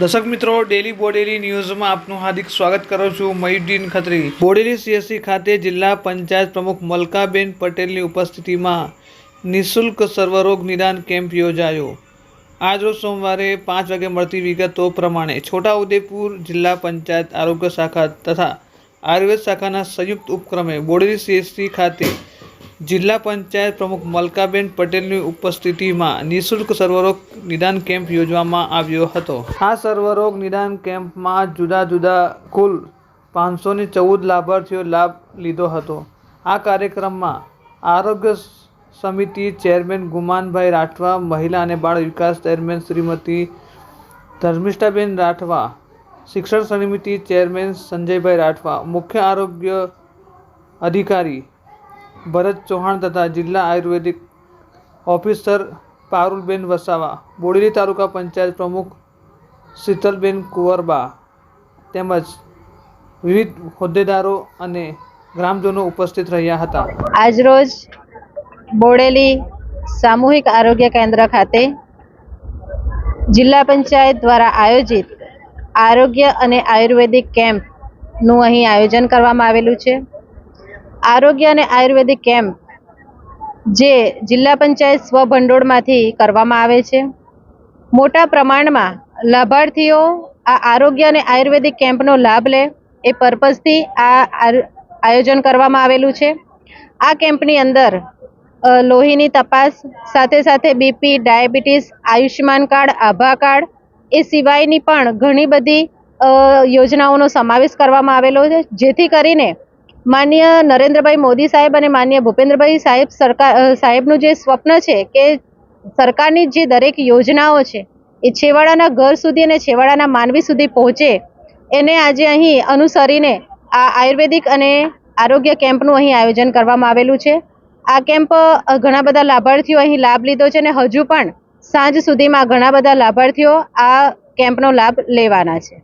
દર્શક મિત્રો ડેલી બોડેલી ન્યૂઝમાં આપનું હાર્દિક સ્વાગત કરું છું મયુદ્દીન ખત્રી. બોડેલી સીએસસી ખાતે જિલ્લા પંચાયત પ્રમુખ મલકાબેન પટેલની ઉપસ્થિતિમાં નિઃશુલ્ક સર્વરોગ નિદાન કેમ્પ યોજાયો. આજરોજ સોમવારે પાંચ વાગે મળતી વિગતો પ્રમાણે છોટાઉદેપુર જિલ્લા પંચાયત આરોગ્ય શાખા તથા આયુર્વેદ શાખાના સંયુક્ત ઉપક્રમે બોડેલી સીએસસી ખાતે જિલ્લા પંચાયત પ્રમુખ મલકાબેન પટેલની ઉપસ્થિતિમાં નિઃશુલ્ક સર્વરોગ નિદાન કેમ્પ યોજવામાં આવ્યો હતો. આ સર્વરોગ નિદાન કેમ્પમાં જુદા જુદા કુલ પાંચસો ને ચૌદ લાભાર્થીઓ લાભ લીધો હતો. આ કાર્યક્રમમાં આરોગ્ય સમિતિ ચેરમેન ગુમાનભાઈ રાઠવા, મહિલા અને બાળ વિકાસ ચેરમેન શ્રીમતી ધર્મિષ્ઠાબેન રાઠવા, શિક્ષણ સમિતિ ચેરમેન સંજયભાઈ રાઠવા, મુખ્ય આરોગ્ય અધિકારી ભરત ચૌહાણ તથા જિલ્લા આયુર્વેદિક ઓફિસર પારુલબેન વસાવા, બોડેલી તાલુકા પંચાયત પ્રમુખ શીતલબેન કુંવરબા તેમજ વિવિધ હોદ્દેદારો અને ગ્રામજનો ઉપસ્થિત રહ્યા હતા. આજરોજ બોડેલી સામૂહિક આરોગ્ય કેન્દ્ર ખાતે જિલ્લા પંચાયત દ્વારા આયોજિત આરોગ્ય અને આયુર્વેદિક કેમ્પનું અહીં આયોજન કરવામાં આવેલું છે. આરોગ્ય અને આયુર્વેદિક કેમ્પ જે જિલ્લા પંચાયત સ્વભંડોળમાંથી કરવામાં આવે છે. મોટા પ્રમાણમાં લાભાર્થીઓ આ આરોગ્ય અને આયુર્વેદિક કેમ્પનો લાભ લે એ પર્પઝથી આ આયોજન કરવામાં આવેલું છે. આ કેમ્પની અંદર લોહીની તપાસ, સાથે સાથે BP, diabetes, Ayushman card, Abha card એ સિવાયની પણ ઘણી બધી યોજનાઓનો સમાવેશ કરવામાં આવેલો છે. જેથી કરીને માન્ય નરેન્દ્રભાઈ મોદી સાહેબ અને માન્ય ભૂપેન્દ્રભાઈ સાહેબ સરકાર સાહેબનું જે સ્વપ્ન છે કે સરકારની જે દરેક યોજનાઓ છે, એ છેવાડાના ઘર સુધી અને છેવાડાના માનવી સુધી પહોંચે, એને આજે અહીં અનુસરીને આ આયુર્વેદિક અને આરોગ્ય કેમ્પનું અહીં આયોજન કરવામાં આવેલું છે. આ કેમ્પ ઘણા બધા લાભાર્થીઓ અહીં લાભ લીધો છે અને હજુ પણ સાંજ સુધીમાં ઘણા બધા લાભાર્થીઓ આ કેમ્પનો લાભ લેવાના છે.